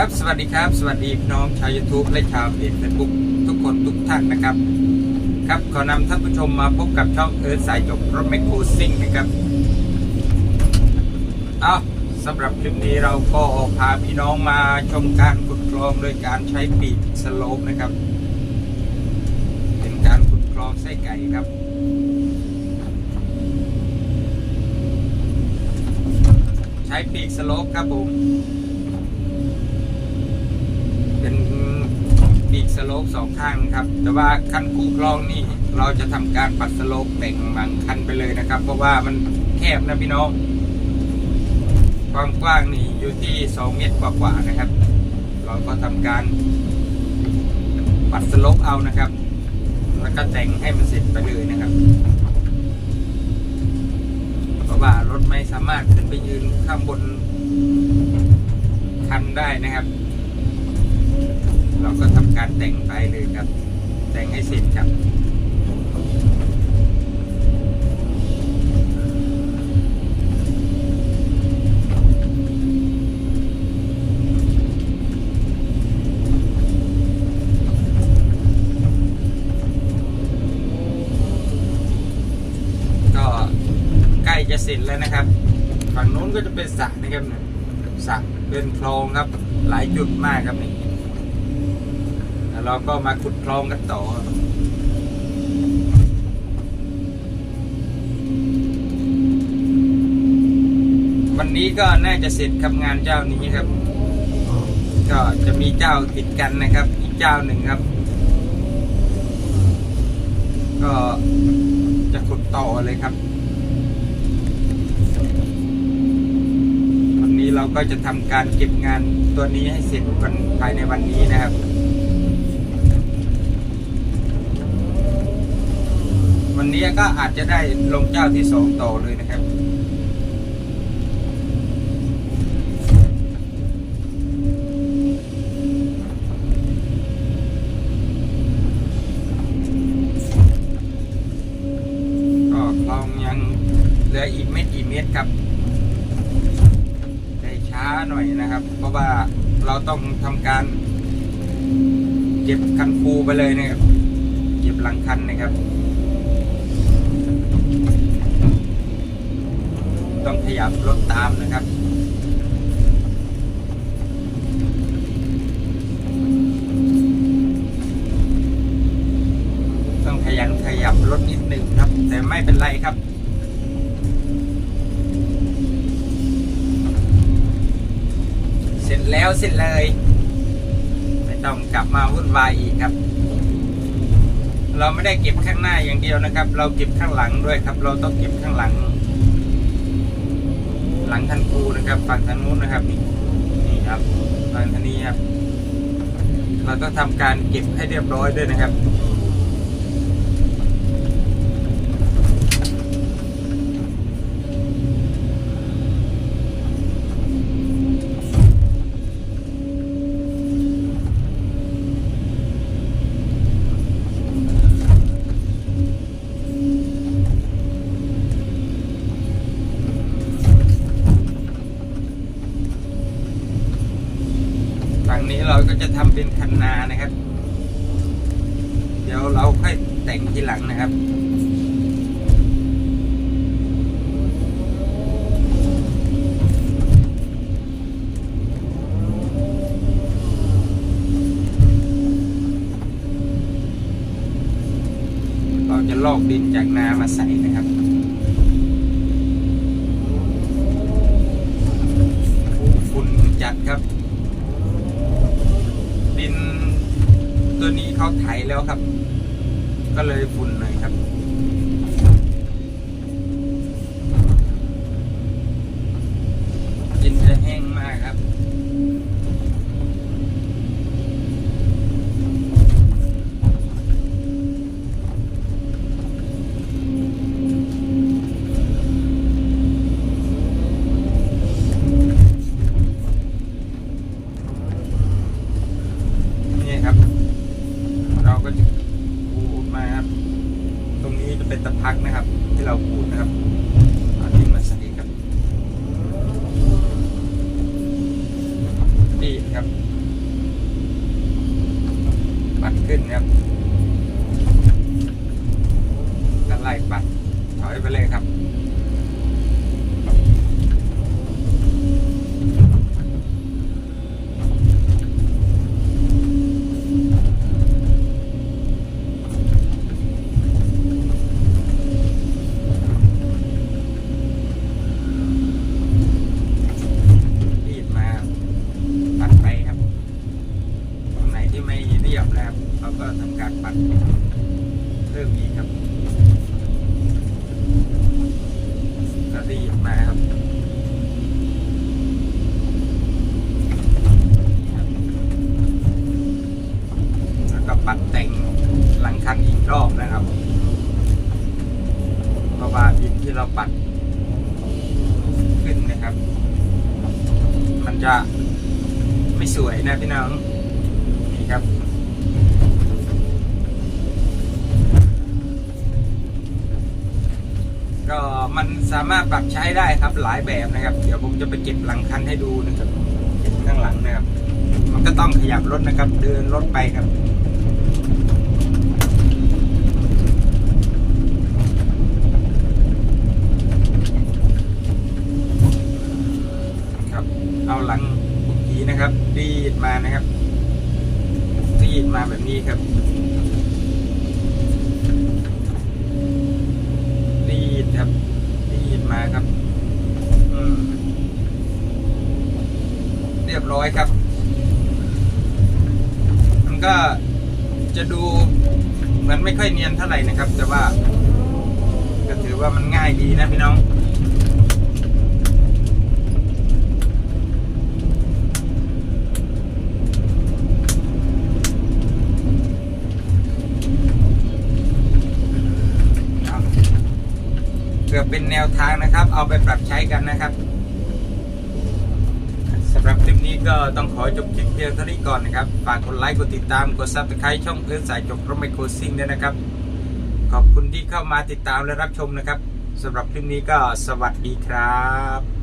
ครับ สวัสดีครับ สวัสดีพี่น้องชาว YouTube และชาวเพจเฟซบุ๊กทุกคนทุกท่านนะครับ ครับขอนำท่านผู้ชมมาพบกับช่องเอิร์ธสายจบรถแมคโครซิ่งนะครับ เอาสำหรับคลิปนี้เราก็พาพี่น้องมาชมการขุดคลองโดยการใช้ปีกสโลปนะครับ เป็นการขุดคลองไส้ไก่ครับใช้ปีกสโลปครับผม เป็นปีก สโลปสองข้างครับ แต่ว่าคันคู่คลองนี่เราจะทำการปัดสโลปแบ่งบางคันไปเลยนะครับ เพราะว่ามันแคบนะพี่น้องความกว้างนี่อยู่ที่ 2 เมตรกว่าๆนะครับ เราก็ทำการปัดสโลปเอานะครับ แล้วก็แต่งให้มันเสร็จไปเลยนะครับ เพราะว่ารถไม่สามารถขึ้นไปยืนข้างบนคันได้นะครับ เราก็ทำการแต่งไปเลยครับ แต่งให้เสร็จครับก็ใกล้จะเสร็จแล้วนะครับ ฝั่งนู้นก็จะเป็นสระนะครับเนี่ยสระเป็นคลองครับ หลายจุดมากครับนี่ แล้วเราก็มาขุดคลองกันต่อวันนี้ก็น่าจะเสร็จครับงานเจ้านี้ครับ ก็จะมีเจ้าติดกันนะครับ อีกเจ้าหนึ่งครับ ก็จะขุดต่อเลยครับ วันนี้เราก็จะทำการเก็บงานตัวนี้ให้เสร็จวันภายในวันนี้นะครับ นนี้ก็อาจจะได้ลงเจ้าที่สองต่อเลยนะครับก็คลองยังเหลืออีกไม่กี่เมตรครับ ได้ช้าหน่อยนะครับ เพราะว่าเราต้องทำการ เก็บคันคูไปเลยนะครับ เก็บหลังคันนะครับ ต้องขยับรถตามนะครับต้องขยันขยับรถนิดหนึ่งครับ แต่ไม่เป็นไรครับเสร็จแล้วเสร็จเลย ไม่ต้องกลับมาวุ่นวายอีกครับ เราไม่ได้เก็บข้างหน้าอย่างเดียวนะครับ เราเก็บข้างหลังด้วยครับ เราต้องเก็บข้างหลัง หลังทันคูนะครับฝั่งทางนู้นนะครับนี่นี่ครับฝั่งทางนี้ครับ เราต้องทำการเก็บให้เรียบร้อยด้วยนะครับ เราก็จะทำเป็นคันนานะครับ เดี๋ยวเราค่อยแต่งทีหลังนะครับเราจะลอกดินจากนามาใส่นะครับ แล้วครับ ก็เลยฝุ่นหน่อยครับ ที่เราพูดนะครับเอาดินมาใส่ครับดีครับปัดขึ้นนะครับแล้วไล่ปัดถอยไปเลยครับะว่าดินที่เราปัดขึ้นนะครับ มันจะไม่สวยนะพี่น้องนี่ครับก็มันสามารถปรับใช้ได้ครับหลายแบบนะครับ เดี๋ยวผมจะไปเก็บหลังคันให้ดูนะครับข้างหลังนะครับ มันก็ต้องขยับรถนะครับ เดินรถไปครับ เอาหลังบุกทีนะครับ ดีด มานะครับดีดมาแบบนี้ครับดีดครับดีดมาครับ อืม เรียบร้อยครับ มันก็จะดูเหมือนไม่ค่อยเนียนเท่าไหร่นะครับ แต่ว่าก็ถือว่ามันง่ายดีนะพี่น้อง ครับ เป็นแนวทางนะครับ เอาไปปรับใช้กันนะครับสำหรับคลิปนี้ก็ต้องขอจบคลิปเพียงเท่านี้ก่อนนะครับ ฝากกดไลค์กดติดตามกดซับสไครต์ช่องเพื่อนสายจบรถไมโครซิ่งด้วยนะครับ ขอบคุณที่เข้ามาติดตามและรับชมนะครับสำหรับคลิปนี้ก็สวัสดีครับ